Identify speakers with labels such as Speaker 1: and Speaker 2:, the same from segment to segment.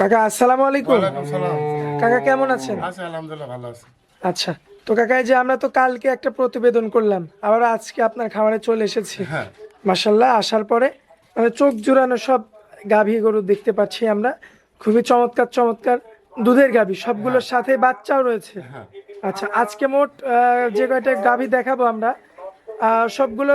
Speaker 1: কাকা আসসালামু আলাইকুম। কাকা কেমন আছেন?
Speaker 2: আলহামদুলিল্লাহ ভালো আছি।
Speaker 1: আচ্ছা তো কাকা এই যে আমরা তো কালকে একটা প্রতিবেদন করলাম আবার আজকে আপনার খামারে চলে এসেছি।
Speaker 2: হ্যাঁ।
Speaker 1: মাসাল্লাহ আসার পরে মানে চোখ জুড়ানো সব গাভী গরু দেখতে পাচ্ছি আমরা। খুবই চমৎকার চমৎকার দুধের গাভী সবগুলোর সাথে বাচ্চাও রয়েছে।
Speaker 2: হ্যাঁ।
Speaker 1: আচ্ছা আজকে মোট যে কয়টা গাভী দেখাবো আমরা সবগুলো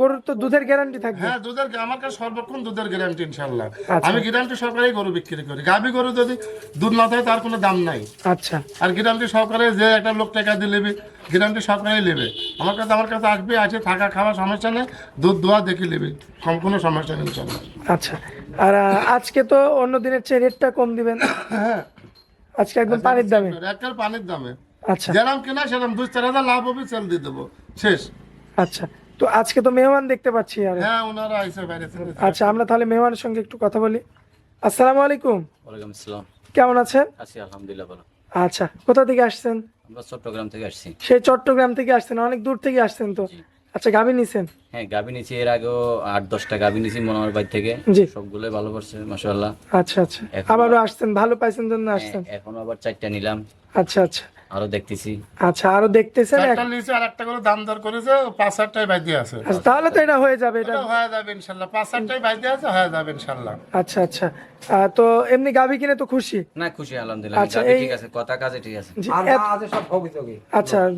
Speaker 1: গরুর তো দুধের গ্যারান্টি থাকবে।
Speaker 2: হ্যাঁ দুধের আমার কাছে সর্বক্ষণ দুধের গ্যারান্টি ইনশাল্লাহ
Speaker 1: আচ্ছা।
Speaker 2: আমি গ্যারান্টি সহকারে গরু বিক্রি করি। গাভী গরু যদি দুধ না থাকে তার কোনো দাম নাই।
Speaker 1: আচ্ছা।
Speaker 2: আর গ্যারান্টি সহকারে যে একটা লোক টাকা দিয়ে নেবে গ্যারান্টি সহকারে নেবে। আমার কাছে আমার কাছে আসবে আছে থাকা খাওয়া সমস্যা নেই। দুধ দোয়া দেখে নেবে। কম কোনো সমস্যা নেই ইনশাল্লাহ
Speaker 1: আচ্ছা। আর আজকে তো অন্য দিনের চেয়ে রেটটা কম দিবেন।
Speaker 2: হ্যাঁ
Speaker 1: আজকে একদম পানির দামে।
Speaker 2: একটা পানির দামে।
Speaker 1: আচ্ছা।
Speaker 2: যেরকম কিনা সেরকম দুই চার হাজার লাভ হবে সেল দিয়ে দেবো। শেষ।
Speaker 1: আচ্ছা। তো আজকে তো মেহমান দেখতে পাচ্ছি আর।
Speaker 2: হ্যাঁ ওনারা আইসে বাইরে থেকে।
Speaker 1: আচ্ছা আমরা তাহলে মেহমানের সঙ্গে একটু কথা বলি। আসসালামু আলাইকুম।
Speaker 3: ওয়ালাইকুম আসসালাম।
Speaker 1: কেমন আছেন?
Speaker 3: আছি আলহামদুলিল্লাহ ভালো।
Speaker 1: আচ্ছা কোথা থেকে আসছেন?
Speaker 3: আমরা চট্টগ্রাম থেকে আসছি।
Speaker 1: সেই চট্টগ্রাম থেকে আসছেন অনেক দূর থেকে আসছেন তো। আচ্ছা গাভী নিছেন?
Speaker 3: হ্যাঁ গাবি নিয়েছি এর আগেও আট দশটা গাবি নিয়েছি মনোহর বাড়ি থেকে।
Speaker 1: জি।
Speaker 3: সবগুলোই ভালো করছে মাসাল্লাহ
Speaker 1: আচ্ছা আচ্ছা। আবারও আসছেন ভালো পাইছেন জন্য আসছেন।
Speaker 3: এখন আবার চারটা নিলাম।
Speaker 1: আচ্ছা আচ্ছা।
Speaker 2: হ্যাঁ।
Speaker 3: আরও দেখতেছি।
Speaker 1: আচ্ছা আরও দেখতেছেন এক-
Speaker 2: চারটা নিচে আর একটা করে দাম দর করেছে পাঁচ হাজারটাই বাইতে আছে।
Speaker 1: আচ্ছা তাহলে তো এটা হয়ে যাবে এটা
Speaker 2: হয়ে যাবে ইনশাল্লাহ পাঁচ হাজারটাই বাইতে আছে হয়ে যাবে ইনশাল্লাহ
Speaker 1: আচ্ছা আচ্ছা। তো এমনি গাভী কিনে তো খুশি?
Speaker 3: না খুশি আলহামদুলিল্লাহ।
Speaker 1: আচ্ছা, এই-
Speaker 3: ঠিক আছে কথা কাজে ঠিক আছে।
Speaker 1: জি, এত- আচ্ছা আহ,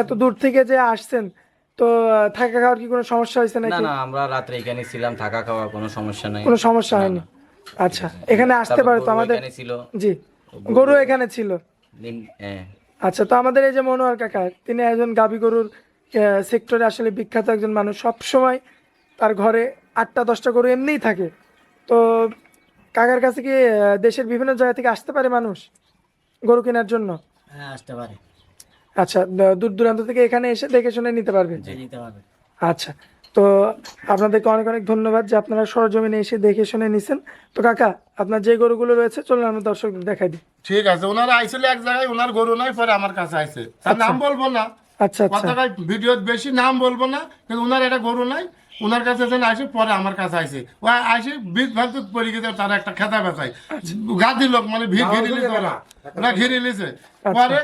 Speaker 1: এত দূর থেকে যে আসছেন তো থাকা খাওয়ার কি কোনো সমস্যা হয়েছে
Speaker 3: না
Speaker 1: নাকি?
Speaker 3: না আমরা রাত্রে এখানে ছিলাম থাকা খাওয়া কোনো সমস্যা নাই।
Speaker 1: কোনো সমস্যা হয়নি? আচ্ছা এখানে আসতে পারে তো আমাদের
Speaker 3: এখানে ছিল।
Speaker 1: জি গরু এখানে ছিল।
Speaker 3: হ্যাঁ।
Speaker 1: আচ্ছা তো আমাদের এই যে মনোহর কাকা তিনি একজন গাভী গরুর সেক্টরে আসলে বিখ্যাত একজন মানুষ। সব সময় তার ঘরে আটটা দশটা গরু এমনিই থাকে। তো কাকার কাছে কি দেশের বিভিন্ন জায়গা থেকে আসতে পারে মানুষ গরু কেনার জন্য?
Speaker 4: হ্যাঁ আসতে পারে।
Speaker 1: আচ্ছা দূর দূরান্ত থেকে এখানে এসে দেখে শুনে নিতে পারবে
Speaker 4: নিতে পারবে
Speaker 1: আচ্ছা তো আপনাদেরকে অনেক অনেক ধন্যবাদ যে আপনারা সরজমিনে এসে দেখে শুনে নিছেন। তো কাকা আপনার যে গরুগুলো রয়েছে চলুন আমরা দর্শকদের দেখাই দিই।
Speaker 2: ঠিক আছে ওনারা আইছিল এক জায়গায় ওনার গরু নাই পরে আমার কাছে আইছে। তার নাম বলব না।
Speaker 1: আচ্ছা আচ্ছা।
Speaker 2: কথা ভিডিও বেশি নাম বলব না কিন্তু ওনার এটা গরু নাই। ওনার কাছে যেন আসে পরে আমার কাছে আইছে। ও আসে বীজ ভাবতে পড়ে গেছে তার একটা খেতা বেচাই গাদি লোক মানে ভিড় ঘিরে লিছে ওরা। ওরা ঘিরে লিছে পরে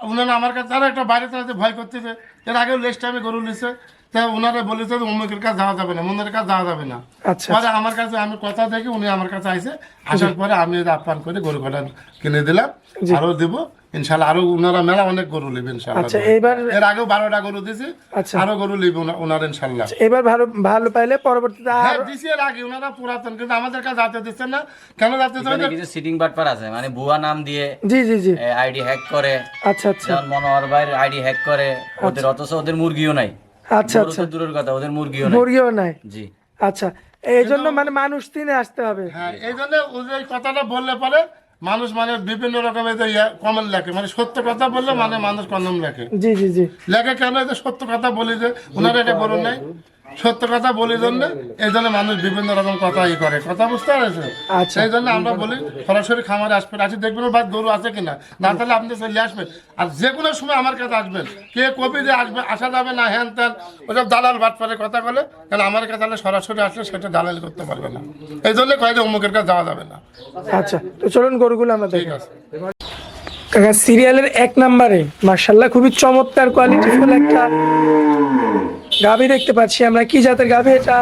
Speaker 2: ওনারা আমার কাছে তারা একটা বাইরে তারা ভয় করতেছে। এর আগে লেস্ট টাইমে গরু লিছে তা ওনারা বলেছে অমুকের কাছে যাওয়া যাবে না মনের কাছে যাওয়া যাবে না।
Speaker 1: আচ্ছা
Speaker 2: পরে আমার কাছে আমি কথা দেখি উনি আমার কাছে আইসে আসার পরে আমি এটা আপ্যায়ন করে গরু কটা কিনে দিলাম আরও দিব ইনশাল্লাহ আরও ওনারা মেলা অনেক গরু নেবে ইনশাল্লাহ
Speaker 1: আচ্ছা এইবার
Speaker 2: এর আগেও বারোটা গরু দিছি
Speaker 1: আচ্ছা।
Speaker 2: আরও গরু লিবে ওনার ইনশাল্লাহ
Speaker 1: এবার ভালো ভালো পাইলে পরবর্তীতে আর
Speaker 2: হ্যাঁ দিছি এর আগে ওনারা পুরাতন কিন্তু আমাদের কাছে যাতে দিচ্ছেন না কেন যাতে দিচ্ছেন
Speaker 3: কিছু সিটিং বাটপার আছে মানে ভুয়া নাম দিয়ে
Speaker 1: জি জি জি।
Speaker 3: আইডি হ্যাক করে
Speaker 1: আচ্ছা আচ্ছা।
Speaker 3: মনোহর ভাইয়ের আইডি হ্যাক করে ওদের অথচ ওদের মুরগিও নাই।
Speaker 1: আচ্ছা আচ্ছা।
Speaker 3: দূরের কথা ওদের মুরগিও নাই।
Speaker 1: মুরগিও নাই।
Speaker 3: জি।
Speaker 1: আচ্ছা এই জন্য মানে মানুষ তিনে আসতে হবে।
Speaker 2: হ্যাঁ এই জন্য ওই কথাটা বললে পরে মানুষ মানে বিভিন্ন রকমের কমেন্ট লেখে। মানে সত্য কথা বললে মানে মানুষ কলম লেখে।
Speaker 1: জি জি জি।
Speaker 2: লেখে কেন? সত্য কথা বলি যে ওনার এটা গরু নাই। সত্য কথা বলি জন্য এই জন্য মানুষ বিভিন্ন রকম কথা ই করে কথা বুঝতে পারছে?
Speaker 1: আচ্ছা।
Speaker 2: সেই জন্য আমরা বলি সরাসরি খামারে আসবেন আসি দেখবেন বাদ গরু আছে কিনা? না তাহলে আপনি চলে আসবেন। আর যে কোনো সময় আমার কাছে আসবেন। কে কবি যে আসবে আসা যাবে না হ্যান ত্যান ওসব দালাল বাট পারে কথা বলে কারণ আমার কাছে তাহলে সরাসরি আসলে সেটা দালাল করতে পারবে না। এই জন্য কয় যে অমুকের কাছে যাওয়া যাবে না।
Speaker 1: আচ্ছা তো চলুন গরুগুলো আমরা
Speaker 2: ঠিক আছে।
Speaker 1: কাকা সিরিয়ালের এক নম্বরে মার্শাল্লাহ খুবই চমৎকার কোয়ালিটিফুল একটা গাভী দেখতে পাচ্ছি আমরা। কি জাতের গাভী এটা?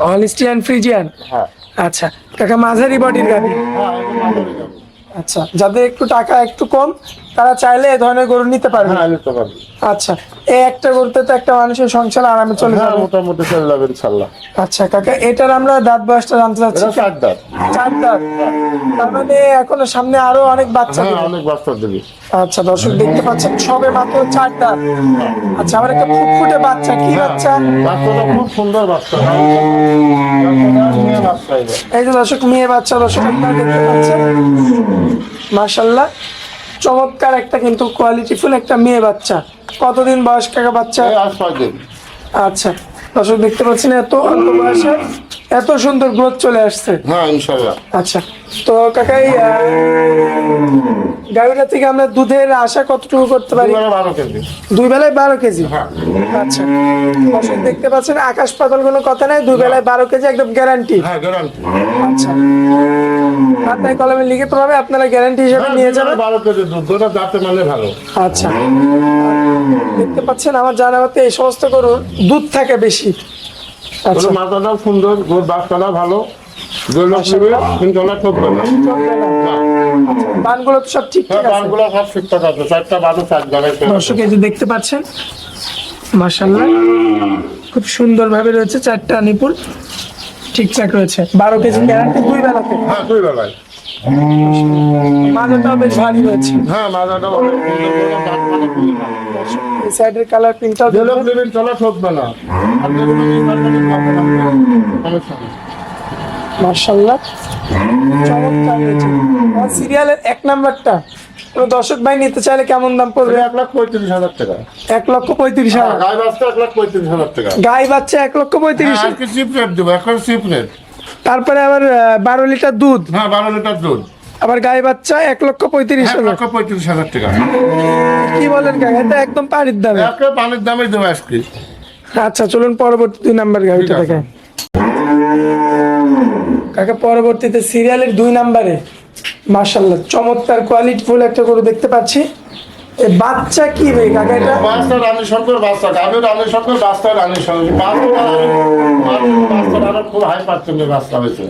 Speaker 1: Holstein Friesian?
Speaker 2: হ্যাঁ।
Speaker 1: আচ্ছা। কাকা মাঝারি বডির গাভী। আচ্ছা। যাদের একটু টাকা একটু কম তারা চাইলে এ ধরনের গরু নিতে পারবে।
Speaker 2: হ্যাঁ নিতে পারবে।
Speaker 1: আচ্ছা এই একটা গরুতে তো একটা মানুষের সংসার আরামে চলে
Speaker 2: হ্যাঁ
Speaker 1: যাবে।
Speaker 2: মোটামুটি চলে যাবে ইনশাল্লাহ
Speaker 1: আচ্ছা কাকা এটার আমরা দাঁত বয়সটা জানতে চাচ্ছি।
Speaker 2: চার দাঁত।
Speaker 1: চার দাঁত। তার মানে এখনও সামনে আরও অনেক বাচ্চা
Speaker 2: হ্যাঁ। অনেক বাস্তব দেবে।
Speaker 1: আচ্ছা দর্শক দেখতে পাচ্ছেন সবে মাত্র চার দাঁত। আচ্ছা আমার একটা ফুটফুটে বাচ্চা কি বাচ্চা?
Speaker 2: বাচ্চাটা খুব সুন্দর বাচ্চা। বাচ্চা
Speaker 1: এই যে দর্শক মেয়ে বাচ্চা দর্শক আপনারা দেখতে পাচ্ছেন। মাশাল্লাহ চমৎকার একটা কিন্তু কোয়ালিটিফুল একটা মেয়ে বাচ্চা। কতদিন বয়স কাকা বাচ্চা? আচ্ছা দর্শক দেখতে না এত অল্প বয়সে এত সুন্দর গ্রোথ চলে আসছে।
Speaker 2: হ্যাঁ ইনশাল্লাহ।
Speaker 1: আচ্ছা তো কাকাই গাড়িটা থেকে আমরা দুধের আশা কতটুকু করতে পারি?
Speaker 2: বারো কেজি।
Speaker 1: দুই বেলায় বারো কেজি?
Speaker 2: হ্যাঁ।
Speaker 1: আচ্ছা দেখতে পাচ্ছেন আকাশ পাতাল কোনো কথা নাই দুই বেলায় বারো কেজি একদম গ্যারান্টি
Speaker 2: হ্যাঁ
Speaker 1: আচ্ছা খাতায় কলমে লিখিত ভাবে আপনারা গ্যারান্টি হিসেবে নিয়ে যাবেন।
Speaker 2: বারো কেজি দুধ যাতে মানে ভালো।
Speaker 1: আচ্ছা দেখতে পাচ্ছেন আমার জানা মতে এই সমস্ত গরুর দুধ থাকে বেশি। আচ্ছা।
Speaker 2: মাথাটাও সুন্দর বাসটা ভালো। না না।
Speaker 1: বানগুলো সব ঠিক
Speaker 2: হ্যাঁ
Speaker 1: ঠিক আছে।
Speaker 2: বানগুলো সব ঠিকঠাক আছে। চারটা
Speaker 1: দর্শক এই যে দেখতে পাচ্ছেন মার্শাল্লাহ খুব সুন্দর ভাবে রয়েছে চারটা নিপুর ঠিকঠাক রয়েছে। বারো কেজি গ্যারান্টি দুই বেলাতে।
Speaker 2: হ্যাঁ দুই বেলায়।
Speaker 1: মাজাটাও বেশ ভারী রয়েছে।
Speaker 2: হ্যাঁ মাথাটাও অনেক সুন্দর। করে দাঁত খুবই ভালো।
Speaker 1: এই সাইডের কালার প্রিন্টটাও
Speaker 2: দৈলক নেবেন চলা ঠকবে না আর যেগুলো এই মার্কেটে পাবে না, সমস্যা নেই।
Speaker 1: মার্শাল্লাহ চমৎকার রয়েছে সিরিয়ালের এক নাম্বারটা কোনো দর্শক ভাই নিতে চাইলে কেমন দাম পড়বে?
Speaker 2: এক লাখ পঁয়ত্রিশ হাজার টাকা।
Speaker 1: এক লক্ষ পঁয়ত্রিশ
Speaker 2: হ্যাঁ,
Speaker 1: হাজার
Speaker 2: গায়ে বাঁচতে এক লাখ পঁয়ত্রিশ হাজার টাকা।
Speaker 1: গাই বাচ্চা এক লক্ষ পঁয়ত্রিশ।
Speaker 2: হ্যাঁ, চিপ রেট দেবো? এখন চিপ রেট
Speaker 1: তারপরে আবার বারো লিটার দুধ।
Speaker 2: হ্যাঁ বারো লিটার দুধ।
Speaker 1: আবার গায়ে বাচ্চা এক লক্ষ পঁয়ত্রিশ
Speaker 2: এক
Speaker 1: হাজার
Speaker 2: লক্ষ পঁয়ত্রিশ হাজার টাকা।
Speaker 1: কি বলেন কাকা এটা একদম পানির দামে।
Speaker 2: পানির দামে দেবো আজকে।
Speaker 1: আচ্ছা চলুন পরবর্তী দুই নাম্বার গাড়িটা। দেখেন। কাকা পরবর্তীতে সিরিয়ালের দুই নাম্বারে। মার্শাল্লাহ চমৎকার কোয়ালিটি ফুল একটা গরু দেখতে পাচ্ছি। বাচ্চা কি রে, কাকা এটা?
Speaker 2: বাচ্চা রানী শঙ্কর, বাচ্চা। আমি রানী শঙ্কর, বাচ্চা রানী শঙ্কর। বাচ্চা বাচ্চা খুব হাই পার্সেন্টের বাচ্চা হয়েছে।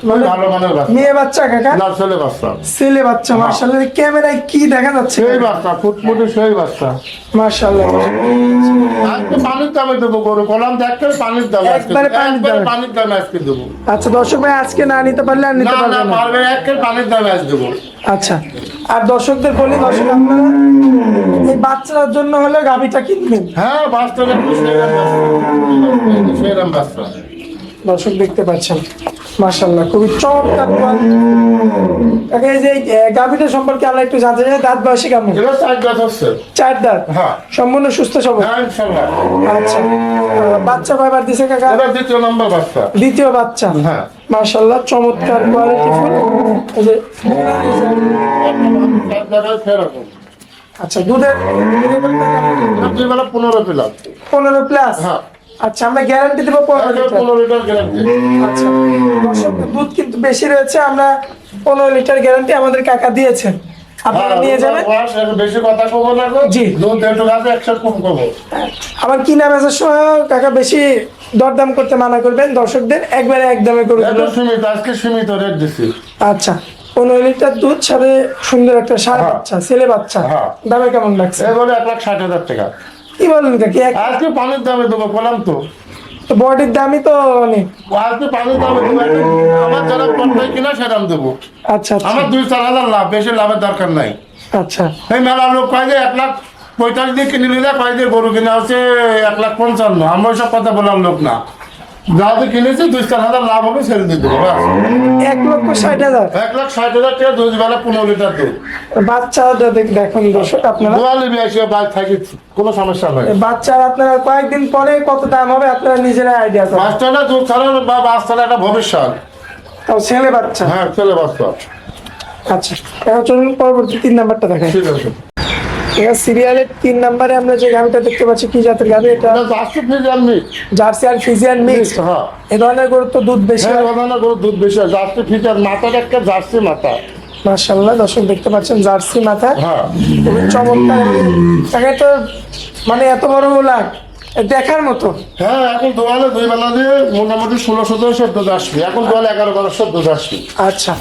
Speaker 2: খুবই ভালো মানের বাচ্চা।
Speaker 1: মেয়ে বাচ্চা কাকা?
Speaker 2: না ছেলে বাচ্চা।
Speaker 1: ছেলে বাচ্চা মার্শাল্লাহ ক্যামেরায় কি দেখা যাচ্ছে?
Speaker 2: সেই বাচ্চা ফুটফুটে সেই বাচ্চা।
Speaker 1: মার্শাল্লাহ
Speaker 2: পানির দামে দেবো গরু কলাম দেখতে পানির দামে
Speaker 1: একবারে পানির দামে।
Speaker 2: পানির দামে আজকে দেবো।
Speaker 1: আচ্ছা দর্শক ভাই আজকে না নিতে পারলে আর নিতে
Speaker 2: না
Speaker 1: পারবে
Speaker 2: না
Speaker 1: না।
Speaker 2: পারবে একে পানির দামে আজ দেবো।
Speaker 1: আচ্ছা আর দর্শকদের বলি দর্শক আপনারা এই বাচ্চার জন্য হলে গাভিটা কিনবেন।
Speaker 2: হ্যাঁ বাচ্চাটা বাচ্চা।
Speaker 1: দর্শক দেখতে পাচ্ছেন। মাশাল্লাহ খুবই চমৎকার। কাকা, এই যে গাভীটা সম্পর্কে আমরা একটু জানতে চাই দাঁত বয়সে কেমন?
Speaker 2: চার হচ্ছে
Speaker 1: চার দাঁত?
Speaker 2: হ্যাঁ।
Speaker 1: সম্পূর্ণ সুস্থ সবল?
Speaker 2: হ্যাঁ
Speaker 1: আচ্ছা। বাচ্চা কয়বার দিছে কাকা?
Speaker 2: দ্বিতীয় নম্বর বাচ্চা।
Speaker 1: দ্বিতীয় বাচ্চা?
Speaker 2: হ্যাঁ।
Speaker 1: মাশাল্লাহ চমৎকার কোয়ালিটি ফুল। আচ্ছা দুধের
Speaker 2: পনেরো পেলাম
Speaker 1: পনেরো প্লাস
Speaker 2: হ্যাঁ।
Speaker 1: আচ্ছা আমরা গ্যারান্টি দেবো পনেরো লিটার।
Speaker 2: পনেরো লিটার
Speaker 1: আচ্ছা দুধ কিন্তু বেশি রয়েছে আমরা পনেরো লিটার গ্যারান্টি আমাদের কাকা দিয়েছেন। আপনারা নিয়ে যাবেন?
Speaker 2: বেশি কথা কবো না
Speaker 1: জি।
Speaker 2: দুধ একটু গাছে একশো কম কবো।
Speaker 1: আবার কিনা বেচার সময় কাকা বেশি দরদাম করতে মানা করবেন দর্শকদের একবারে এক দামে করে
Speaker 2: একটু
Speaker 1: দিবেন
Speaker 2: সীমিত আজকে সীমিত রেট দিছি।
Speaker 1: আচ্ছা পনেরো লিটার দুধ সাথে সুন্দর একটা সার
Speaker 2: হ্যাঁ।
Speaker 1: বাচ্চা ছেলে বাচ্চা
Speaker 2: হ্যাঁ।
Speaker 1: দামে কেমন লাগছে?
Speaker 2: এবারে এক লাখ ষাট হাজার টাকা।
Speaker 1: কি বলেন কাকি এক
Speaker 2: আজকে পানির দামে দেবো বললাম তো।
Speaker 1: বডির দামই তো অনেক।
Speaker 2: আজকে পানির দামে দেবো একটা- আমার যারা পণ্যায় কিনা সেরাম দেবো।
Speaker 1: আচ্ছা আচ্ছা।
Speaker 2: আমার দুই চার হাজার লাভ বেশি লাভের দরকার নাই।
Speaker 1: আচ্ছা।
Speaker 2: এই মেলা লোক কয় যে এক লাখ পঁয়তাল্লিশ দিয়ে কিনে নিলে কয় যে গরু কিনা হচ্ছে এক লাখ পঞ্চান্ন। আমরা ওইসব কথা বললাম লোক না। যাদের কিনেছে দুই চার হাজার লাভ হবে ছেড়ে দিয়ে দেবো
Speaker 1: এক লক্ষ ষাট হাজার?
Speaker 2: এক লাখ ষাট হাজার টাকা দুই বেলা পনেরো লিটার দুধ।
Speaker 1: বাচ্চাটা দেখ- দেখুন দর্শক আপনারা।
Speaker 2: দোয়ালি বিয়াসি বাইক থাকি কোনো সমস্যা নয়
Speaker 1: বাচ্চার আপনারা কয়েকদিন পরে কত দাম হবে আপনারা নিজেরা আইডিয়া করেন
Speaker 2: বাচ্চাটা দুধ ছাড়া বা বাচ্চাটা একটা ভবিষ্যৎ।
Speaker 1: তাও ছেলে বাচ্চা।
Speaker 2: হ্যাঁ ছেলে বাচ্চা।
Speaker 1: আচ্ছা এখন চলুন পরবর্তী তিন নাম্বারটা দেখাই।
Speaker 2: ঠিক আছে।
Speaker 1: এবার সিরিয়ালের তিন নাম্বারে আমরা যে গাভিটা দেখতে পাচ্ছি কি জাতের গাভি এটা?
Speaker 2: জার্সি
Speaker 1: আর ফিজিয়ান মিক্স।
Speaker 2: হ্যাঁ।
Speaker 1: এ ধরনের গরুর তো দুধ বেশি
Speaker 2: এ ধরনের গরুর দুধ বেশি হয়। জার্সি ফিজিয়ান মাথাটা একটা জার্সি মাথা
Speaker 1: মার্শাল্লাহ দর্শক দেখতে পাচ্ছেন জার্সি মাথা
Speaker 2: হ্যাঁ।
Speaker 1: খুবই চমৎকার। তাকে তো মানে এত বড় লাগ দেখার মতো।
Speaker 2: হ্যাঁ এখন দোয়ালে দুই বেলা দিয়ে মোটামুটি ষোলো সতেরোশো দুধ আসবে। এখন দোয়ালে এগারো বারোশো দুধ আসবে।
Speaker 1: আচ্ছা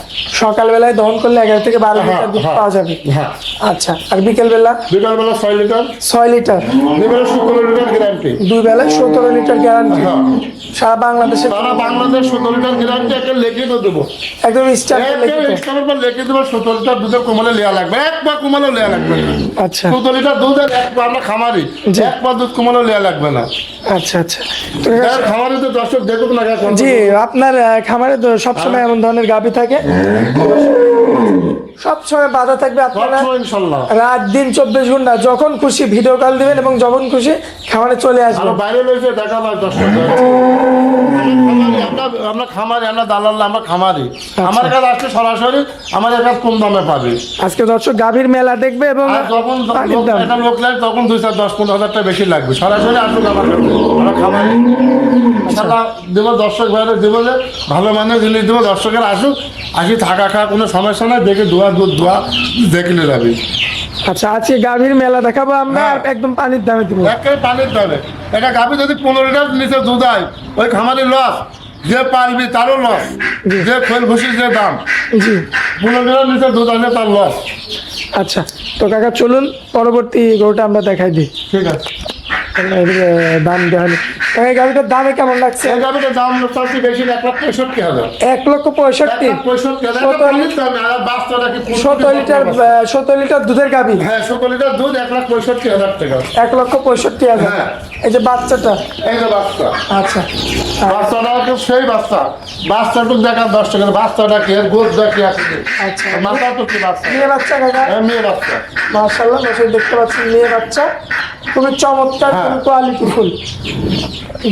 Speaker 1: সকালবেলায় দহন করলে এগারো থেকে বারো
Speaker 2: হ্যাঁ,
Speaker 1: লিটার দুধ
Speaker 2: হ্যাঁ।
Speaker 1: পাওয়া যাবে?
Speaker 2: হ্যাঁ।
Speaker 1: আচ্ছা আর বিকেলবেলা?
Speaker 2: বিকালবেলা ছয় লিটার।
Speaker 1: ছয় লিটার।
Speaker 2: দুই বেলা সতেরো লিটার গ্যারান্টি
Speaker 1: দুই বেলায় সতেরো লিটার গ্যারান্টি সারা বাংলাদেশে
Speaker 2: সারা বাংলাদেশ সতেরো লিটার গ্যারান্টি একটা লিখিত দেবো।
Speaker 1: একদম স্টার্ট
Speaker 2: একটা স্টামের পর লিখে দেবো সতেরো লিটার দুধের কমালে লেয়া লাগবে। এক পা কমালেও লেয়া লাগবে।
Speaker 1: আচ্ছা।
Speaker 2: সতেরো লিটার দুধ আর এক পা আমরা খামারি। এক পা দুধ কমালেও লেয়া লাগবে। না।
Speaker 1: আচ্ছা আচ্ছা। তো
Speaker 2: খামারি তো দর্শক দেখুক না
Speaker 1: জি আপনার খামারে তো সবসময় এমন ধরনের গাভী থাকে। সব সময় বাধা থাকবে আপনারা রাত দিন চব্বিশ ঘণ্টা যখন খুশি ভিডিও কল দিবেন এবং যখন খুশি খামারে চলে আসবেন।
Speaker 2: বাইরে লইছে দেখা আমরা খামারি আমরা দালাল না, আমরা খামারি। আমার কাছে আসলে সরাসরি আমাদের কাছে কম দামে পাবে।
Speaker 1: আজকে দর্শক গাভীর মেলা দেখবে এবং
Speaker 2: যখন লোক-
Speaker 1: দাম।
Speaker 2: একটা লোক লাগে তখন দুই চার দশ পনেরো হাজার টাকা বেশি লাগবে। সরাসরি আমার কাছে। আমরা খামারি। সাদা দেবো দর্শক ভাইরা দেবো যে ভালো মানের জিনিস দেবো দর্শকের আসুক। আসি থাকা খাওয়া কোনো সমস্যা নাই দেখে দোয়া দোয়া যাবে।
Speaker 1: আচ্ছা আজকে গাভীর মেলা দেখাবো আমরা আর একদম পানির দামে দিব।
Speaker 2: একেবারে পানির দামে। এটা গাভি যদি পনেরো লিটার নিচে দুধ হয় ওই খামারের লস যে পালবি তারও লস। যে খোল ভুসির যে দাম
Speaker 1: জি।
Speaker 2: পনেরো লিটার নিচে দুধ আসলে তার লস।
Speaker 1: আচ্ছা তো কাকা চলুন পরবর্তী গরুটা আমরা দেখাই দিই।
Speaker 2: ঠিক আছে।
Speaker 1: দাম দেওয়া হলো এই গাভীটার দামে কেমন লাগছে?
Speaker 2: এই গাভিটার দাম চাচ্ছি বেশি এক লাখ পঁয়ষট্টি হাজার।
Speaker 1: এক লক্ষ পঁয়ষট্টি? সতেরো লিটার সতেরো লিটার দুধের গাভী
Speaker 2: হ্যাঁ সতেরো লিটার দুধ এক লাখ পঁয়ষট্টি হাজার টাকা।
Speaker 1: এক লক্ষ পঁয়ষট্টি হাজার?
Speaker 2: হ্যাঁ।
Speaker 1: এই যে বাচ্চাটা?
Speaker 2: এই যে বাচ্চা।
Speaker 1: আচ্ছা।
Speaker 2: বাচ্চাটা সেই বাচ্চা। বাচ্চাটুক দেখা দশ টাকা। বাচ্চাটা কি? গোদ দেখি আসছে
Speaker 1: আচ্ছা।
Speaker 2: মাথা তো কি বাচ্চা?
Speaker 1: মেয়ে বাচ্চা কাকা?
Speaker 2: হ্যাঁ, মেয়ে বাচ্চা।
Speaker 1: মার্শাল্লাহ দেখতে পাচ্ছেন মেয়ে বাচ্চা। খুবই চমৎকার
Speaker 2: হ্যাঁ।
Speaker 1: Quality full.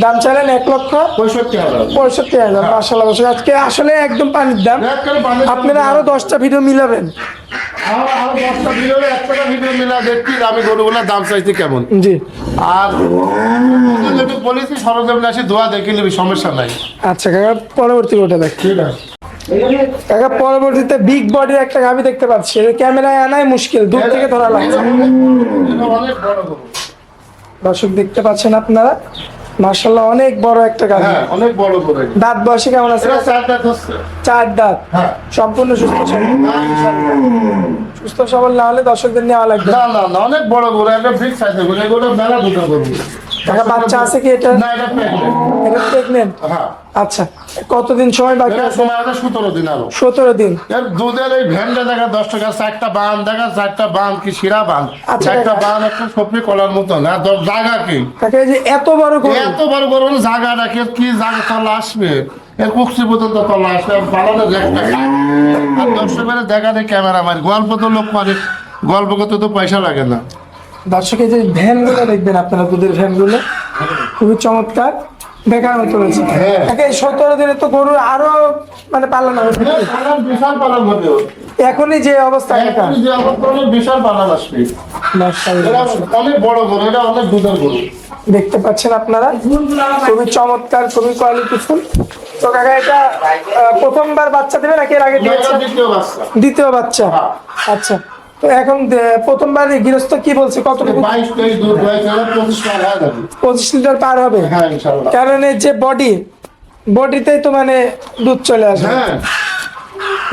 Speaker 1: দাম চাইলেন এক লক্ষ
Speaker 2: পঁয়ষট্টি হাজার।
Speaker 1: পঁয়ষট্টি হাজার মার্শাল্লাহ দর্শক আজকে আসলে একদম পানির দাম। আপনারা আরও দশটা ভিডিও মিলাবেন। আচ্ছা পরবর্তী ওটা দেখ।
Speaker 2: ঠিক আছে।
Speaker 1: কাকা পরবর্তীতে বিগ বডির একটা গাভি দেখতে পাচ্ছি। ক্যামেরায় আনাই মুশকিল দূর থেকে ধরা লাগছে
Speaker 2: এটা অনেক বড় গরু
Speaker 1: দর্শক দেখতে পাচ্ছেন আপনারা। মার্শাল্লাহ অনেক বড় একটা গাছ
Speaker 2: হ্যাঁ অনেক বড় গরু
Speaker 1: দাঁত বয়সে কেমন আছে?
Speaker 2: চার দাঁত
Speaker 1: চার দাঁত।
Speaker 2: হ্যাঁ।
Speaker 1: সম্পূর্ণ সুস্থ সবল। সুস্থ সবল না হলে দর্শকদের নেওয়া লাগবে
Speaker 2: না। না না অনেক বড় গরু একটা বিগ সাইজের গরু এগুলো মেলা দুটো গরু
Speaker 1: বাচ্চা আছে কি এটা?
Speaker 2: না এটা প্রেগনেন্ট
Speaker 1: এটা প্রেগনেন্ট
Speaker 2: হ্যাঁ।
Speaker 1: আচ্ছা কতদিন সময় বাকি আছে?
Speaker 2: সময় আছে সতেরো দিন আরও।
Speaker 1: সতেরো দিন।
Speaker 2: এর দুধের এই ভ্যানটা দেখা দশ টাকা চারটা বান দেখা চারটা বান কি শিরা বান?
Speaker 1: আচ্ছা,
Speaker 2: চারটা
Speaker 1: কাকা।
Speaker 2: বান একটা সবজি কলার মতন আর দশ জায়গা কি?
Speaker 1: এই যে এত বড় গরু।
Speaker 2: এত বড় বড় জায়গা রাখে কি জায়গা তলা আসবে? এর কুকসি পর্যন্ত তলা আসবে পালানো একটা আর দর্শকের দেখা নেই ক্যামেরা মারি গল্প তো লোক করে গল্প করতে তো পয়সা লাগে না।
Speaker 1: দর্শক এই যে ভ্যানগুলো দেখবেন আপনারা দুধের ভ্যানগুলো খুবই চমৎকার। দেখার মতো রয়েছে
Speaker 2: হ্যাঁ।
Speaker 1: এই সতেরো দিনে তো গরু আরও মানে পালানো হবে।
Speaker 2: বিশাল পালন হবে
Speaker 1: এখনই যে অবস্থা কাকা
Speaker 2: এখনই যে অবস্থা বিশাল পালন আসবে। অনেক বড় গরু এটা অনেক দুধের গরু।
Speaker 1: দেখতে পাচ্ছেন আপনারা খুবই চমৎকার খুবই কোয়ালিটি ফুল। তো কাকা এটা প্রথমবার বাচ্চা দেবে নাকি এর আগে
Speaker 2: দ্বিতীয় বাচ্চা।
Speaker 1: দ্বিতীয় বাচ্চা।
Speaker 2: হ্যাঁ।
Speaker 1: আচ্ছা। তো এখন প্রথমবার গৃহস্থ কি বলছে?
Speaker 2: পঁচিশ যাবে।
Speaker 1: পঁচিশ লিটার পার হবে?
Speaker 2: হ্যাঁ
Speaker 1: কারণ এর যে বডি বডিতেই তো মানে দুধ চলে আসবে
Speaker 2: হ্যাঁ।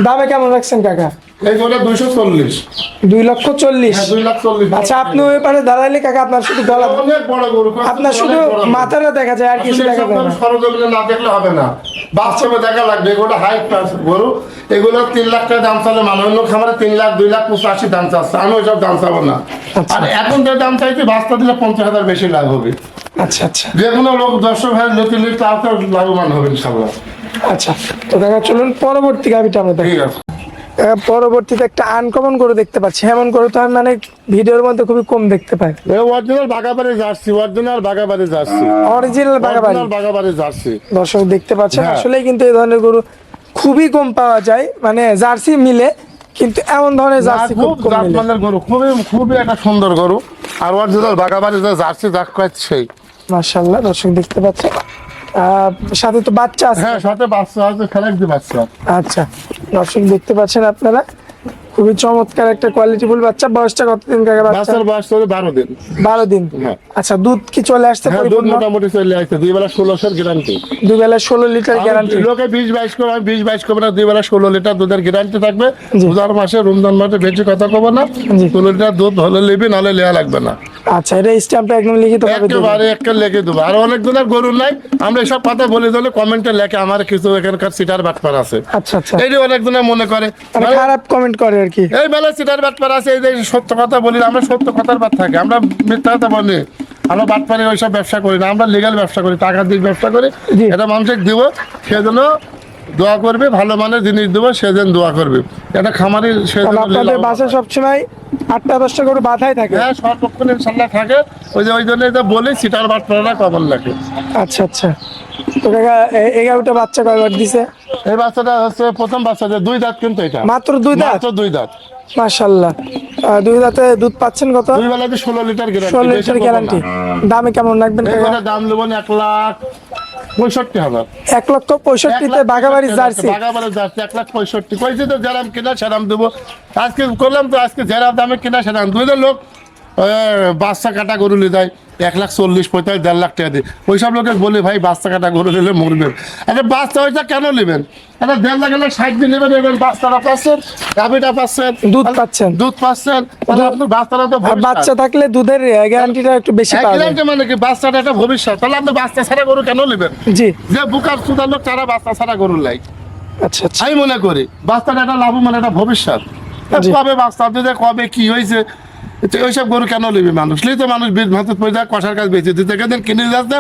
Speaker 1: দামে কেমন রাখছেন কাকা?
Speaker 2: এই দুইশো চল্লিশ।
Speaker 1: দুই লক্ষ চল্লিশ।
Speaker 2: হ্যাঁ দুই লাখ চল্লিশ।
Speaker 1: আচ্ছা আপনি ওই পারে দাঁড়াইলে কাকা আপনার শুধু গলা
Speaker 2: অনেক বড় গরু
Speaker 1: আপনার শুধু মাথাটা দেখা যায় আর কিছু দেখা যায় না।
Speaker 2: সরজমিনে না দেখলে হবে না। বাস্তবে দেখা লাগবে এগুলো হাই ক্লাস গরু। এগুলো তিন লাখ টাকা দাম চালে মানে অন্য খামারে তিন লাখ দুই লাখ পঁচাশি দাম চাচ্ছে। আমি ওইসব দাম চাবো না।
Speaker 1: আচ্ছা।
Speaker 2: আর এখন যে দাম চাইছি বাস্তা দিলে পঞ্চাশ হাজার বেশি লাভ হবে।
Speaker 1: আচ্ছা আচ্ছা।
Speaker 2: যে কোনো লোক দর্শক তার তো লাভবান হবে ইনশাল্লাহ
Speaker 1: আচ্ছা তো দেখা চলুন পরবর্তী গাভিটা আমরা দেখি।
Speaker 2: ঠিক আছে।
Speaker 1: আহ, পরবর্তীতে একটা আনকমন গরু দেখতে পাচ্ছি। এমন গরু তো আমি মানে ভিডিওর মধ্যে খুবই কম দেখতে পাই।
Speaker 2: অরিজিনাল বাগাবাড়ি জার্সি অরিজিনাল বাগাবাড়ি জার্সি।
Speaker 1: অরিজিনাল বাগাবাড়ি
Speaker 2: বাগাবাড়ি জার্সি।
Speaker 1: দর্শক দেখতে পাচ্ছেন
Speaker 2: হ্যাঁ।
Speaker 1: আসলেই কিন্তু এই ধরনের গরু খুবই কম পাওয়া যায়। মানে জার্সি মিলে কিন্তু এমন ধরনের জার্সি খুব
Speaker 2: জাতমানের গরু খুবই খুবই একটা সুন্দর গরু। আর অরিজিনাল বাগাবাড়ি জার্সি জাক সেই।
Speaker 1: মাশাআল্লাহ দর্শক দেখতে পাচ্ছেন। সাথে তো বাচ্চা আছে।
Speaker 2: হ্যাঁ সাথে বাচ্চা আছে বাচ্চা।
Speaker 1: আচ্ছা দর্শক দেখতে পাচ্ছেন আপনারা খুবই চমৎকার একটা কোয়ালিটিফুল বাচ্চা। বয়সটা কতদিন কাকা বাচ্চা?
Speaker 2: বাচ্চার বয়স চলে বারো দিন।
Speaker 1: বারো দিন।
Speaker 2: হ্যাঁ।
Speaker 1: আচ্ছা দুধ কি চলে আসছে
Speaker 2: হ্যাঁ দুধ মোটামুটি চলে আসছে দুই বেলা ষোলোশোর গ্যারান্টি
Speaker 1: দুই বেলা ষোলো লিটার গ্যারান্টি
Speaker 2: লোকে বিশ বাইশ করে আমি বিশ বাইশ করব না দুই বেলা ষোলো লিটার দুধের গ্যারান্টি থাকবে। রোজার মাসে রমজান মাসে বেশি কথা কব না। ষোলো লিটার দুধ হলে নিবি নাহলে লেয়া লাগবে না।
Speaker 1: আচ্ছা এটা স্ট্যাম্পটা একদম লিখিত ভাবে
Speaker 2: একেবারে একটা লেগে দেবো আর অনেক জনের গরু নাই। আমরা এসব কথা বলে দিলে কমেন্টে লেখে আমার কিছু এখানকার সিটার বাটপার আছে।
Speaker 1: আচ্ছা আচ্ছা।
Speaker 2: এই অনেক জনের মনে করে।
Speaker 1: মানে
Speaker 2: মানে
Speaker 1: খারাপ কমেন্ট করে আর কি।
Speaker 2: এই বেলা সিটার বাটপার আছে এই যে সত্য কথা বলি আমরা সত্য কথার বাদ থাকি। আমরা মিথ্যা কথা বলি। আমরা বাটপারে ওইসব ব্যবসা করি না আমরা লিগাল ব্যবসা করি টাকা দিয়ে ব্যবসা করি। এটা মানুষকে দিব সেজন্য দোয়া করবে ভালো মানের জিনিস দেবো সেদিন দোয়া করবে। এটা খামারি সে
Speaker 1: কারণ আপনাদের বাসা সবসময় আটটা দশটা করে বাধাই থাকে।
Speaker 2: হ্যাঁ সর্বক্ষণ ইনশাল্লাহ থাকে। ওই যে ওই জন্য যে বলি সিটার বাটপাড়া কমন লাগে।
Speaker 1: আচ্ছা আচ্ছা। তো কাকা এগারোটা বাচ্চা কয়বার দিছে?
Speaker 2: এই বাচ্চাটা হচ্ছে প্রথম বাচ্চাটা দুই দাঁত কিন্তু এটা।
Speaker 1: মাত্র দুই দাঁত?
Speaker 2: মাত্র দুই দাঁত।
Speaker 1: মাশাল্লাহ। দুই দাঁতে দুধ পাচ্ছেন কত?
Speaker 2: দুই বেলাতে ষোলো লিটার
Speaker 1: ষোলো লিটার গ্যারান্টি দামে কেমন
Speaker 2: এবারে দাম নেবেন এক লাখ। পঁয়ষট্টি হাজার।
Speaker 1: এক লক্ষ পঁয়ষট্টিতে বাঘাবাড়ি জার্সি।
Speaker 2: বাঘাবাড়ি জার্সি এক লাখ পঁয়ষট্টি। কইছি তো যেরাম কিনা সেরাম দেবো। আজকে করলাম তো আজকে যেরাম দামে কিনা সেরাম। দুই লোক বাচ্চা কাটা গরু নিয়ে যায়। এক লাখ চল্লিশ পঁয়তাল্লিশ দেড় লাখ টাকা দিয়ে। ওইসব লোকের বলে ভাই বাচ্চা কাটা গরু নিলে মরবেন আরে বাচ্চা ওইটা কেন নেবেন? এটা দেড় লাখ লাখ ষাট দিন নেবেন এবার বাচ্চাটা পাচ্ছেন গাভিটা পাচ্ছেন
Speaker 1: দুধ পাচ্ছেন।
Speaker 2: দুধ পাচ্ছেন আপনার বাচ্চাটা তো
Speaker 1: বাচ্চা থাকলে দুধের গ্যারান্টিটা একটু বেশি
Speaker 2: গ্যারান্টি মানে কি? বাচ্চাটা একটা ভবিষ্যৎ। তাহলে আপনি বাচ্চা ছাড়া গরু কেন নেবেন?
Speaker 1: জি।
Speaker 2: যে বুকার সুদার লোক তারা বাচ্চা ছাড়া গরু লাই।
Speaker 1: আচ্ছা আচ্ছা।
Speaker 2: আমি মনে করি বাচ্চাটা একটা লাভ মানে একটা ভবিষ্যৎ। কবে বাচ্চা দিতে কবে কি হয়েছে? ওইসব গরু কেন নেবে মানুষ? লিয়ে তো মানুষ বীজ ভাত পয়সা কষার কাজ বেঁচে দিতে গেলেন কিনে যাচ্ছে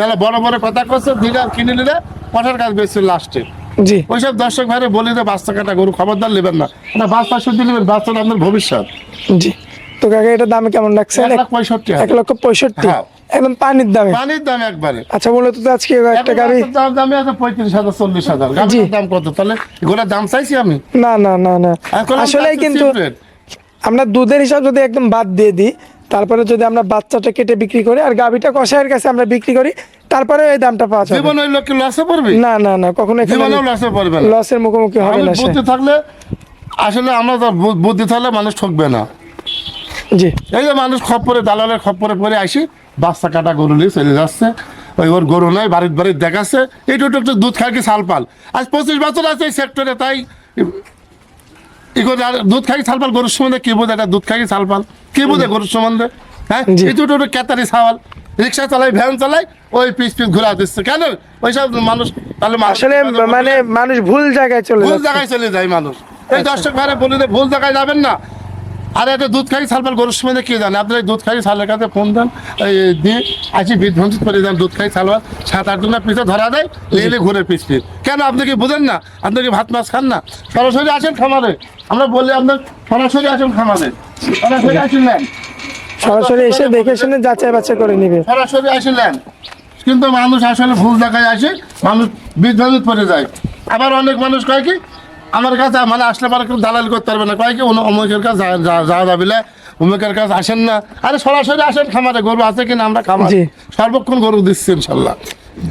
Speaker 2: মেলা বড় বড় কথা করছে দিলে কিনে নিলে কষার কাজ বেঁচে লাস্টে
Speaker 1: জি।
Speaker 2: ওইসব দর্শক ভাইরে বলি যে বাচ্চা কাটা গরু খবরদার নেবেন না। না বাচ্চা শুদ্ধ নেবেন বাচ্চাটা আপনার ভবিষ্যৎ।
Speaker 1: জি। তো কাকা এটা দামে কেমন রাখছেন
Speaker 2: এক লাখ পঁয়ষট্টি
Speaker 1: এক লক্ষ পঁয়ষট্টি।
Speaker 2: হ্যাঁ।
Speaker 1: একদম পানির দামে?
Speaker 2: পানির দাম একবারে।
Speaker 1: আচ্ছা মূলত তো আজকে একটা গাড়ি
Speaker 2: দাম দামে আছে পঁয়ত্রিশ হাজার চল্লিশ হাজার। গাড়ির দাম কত? তাহলে এগুলোর দাম চাইছি আমি।
Speaker 1: না না না না। আসলে কিন্তু। আমরা দুধের হিসাব যদি একদম বাদ দিয়ে দিই তারপরে যদি আমরা বাচ্চাটা কেটে বিক্রি করি আর গাভিটা কষায়ের কাছে আমরা বিক্রি করি তারপরে এই দামটা পাওয়া যাবে।
Speaker 2: জীবন ওই লোককে লসে পড়বে?
Speaker 1: না না না কখনো
Speaker 2: লসে পড়বে না।
Speaker 1: লসের মুখোমুখি হবে না
Speaker 2: বুদ্ধি থাকলে আসলে আমরা তো বুদ্ধি থাকলে মানুষ ঠকবে না।
Speaker 1: জি।
Speaker 2: এই যে মানুষ খপ্পরে দালালের খপ্পরে পরে আসি বাচ্চা কাটা গরু নিয়ে চলে যাচ্ছে। ওই ওর গরু নাই বাড়ির বাড়ির দেখাচ্ছে। এইটুকু একটু দুধ খাই কি ছাল পাল আজ পঁচিশ বছর আছে এই সেক্টরে তাই এগুলো আর দুধ খাই ছালপাল গরুর সম্বন্ধে কে বোঝে? এটা দুধ খাই ছালপাল কে বোঝে গরুর সম্বন্ধে? হ্যাঁ। একটু ক্যাতারি ছাওয়াল। রিক্সা চালাই ভ্যান চালাই ওই পিস পিস ঘুরা দিচ্ছে কেন? ওইসব মানুষ তাহলে
Speaker 1: আসলে মানে মানুষ ভুল জায়গায় চলে
Speaker 2: ভুল জায়গায় চলে যায় মানুষ। এই দর্শক ভাইরা বলে ভুল জায়গায় যাবেন না। আর একটা দুধ খাই সালপাল গরুর সময় কে জানে? আপনার দুধ খাই সালের কাছে ফোন দেন দিয়ে আসি বিধ্বংসিত করে দেন দুধ খাই সালবার সাত আট জনের পিছে ধরা দেয় লেলে ঘুরে পিস পিস কেন আপনি কি বুঝেন না? আপনি কি ভাত মাছ খান না? সরাসরি আসেন খামারে। আমরা বলি আপনার সরাসরি আসেন খামারে। সরাসরি আসেন নেন।
Speaker 1: সরাসরি এসে দেখে শুনে যাচাই বাছাই করে নিবে।
Speaker 2: সরাসরি আসলেন কিন্তু মানুষ আসলে ভুল জায়গায় আসে মানুষ বিধ্বংসিত পড়ে যায়। আবার অনেক মানুষ কয় কি? আমার কাছে মানে আসলে পরে কেউ দালাল করতে পারবে না। কয়েকে অমুকের কাছে যাওয়া যাবে না অমুকের কাছে আসেন না। আরে সরাসরি আসেন খামারে গরু আছে কিনা আমরা খামার। সর্বক্ষণ গরু দিচ্ছি ইনশাল্লাহ।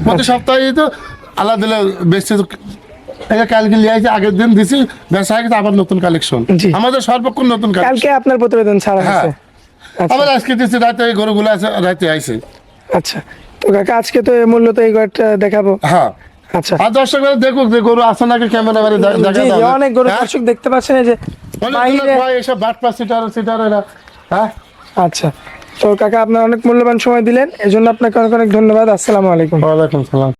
Speaker 2: প্রতি সপ্তাহে তো আল্লাহ দিলে বেশি কালকে আসি আগের দিন দিছি বেচা গেছে আবার নতুন কালেকশন। আমাদের সর্বক্ষণ নতুন
Speaker 1: কালকে আপনার প্রতিবেদন ছাড়া
Speaker 2: হ্যাঁ।
Speaker 1: আচ্ছা।
Speaker 2: আবার আজকে দিচ্ছি রাতে এই গরুগুলো আছে রাতে আইছে।
Speaker 1: আচ্ছা। তো কাকা আজকে তো এই মূল্য তো এই ঘরটা দেখাবো।
Speaker 2: হ্যাঁ।
Speaker 1: আচ্ছা।
Speaker 2: আর দর্শক দেখুক যে গরু আছে নাকি ক্যামেরা
Speaker 1: অনেক গরু
Speaker 2: হ্যাঁ?
Speaker 1: দর্শক দেখতে পাচ্ছেন এই যে
Speaker 2: এসব বাটপা সিটার সিটার এরা। হ্যাঁ?
Speaker 1: আচ্ছা। তো কাকা আপনার অনেক মূল্যবান সময় দিলেন এজন্য আপনাকে অনেক অনেক ধন্যবাদ। আসসালামু আলাইকুম।
Speaker 2: ওয়ালাইকুম সালাম।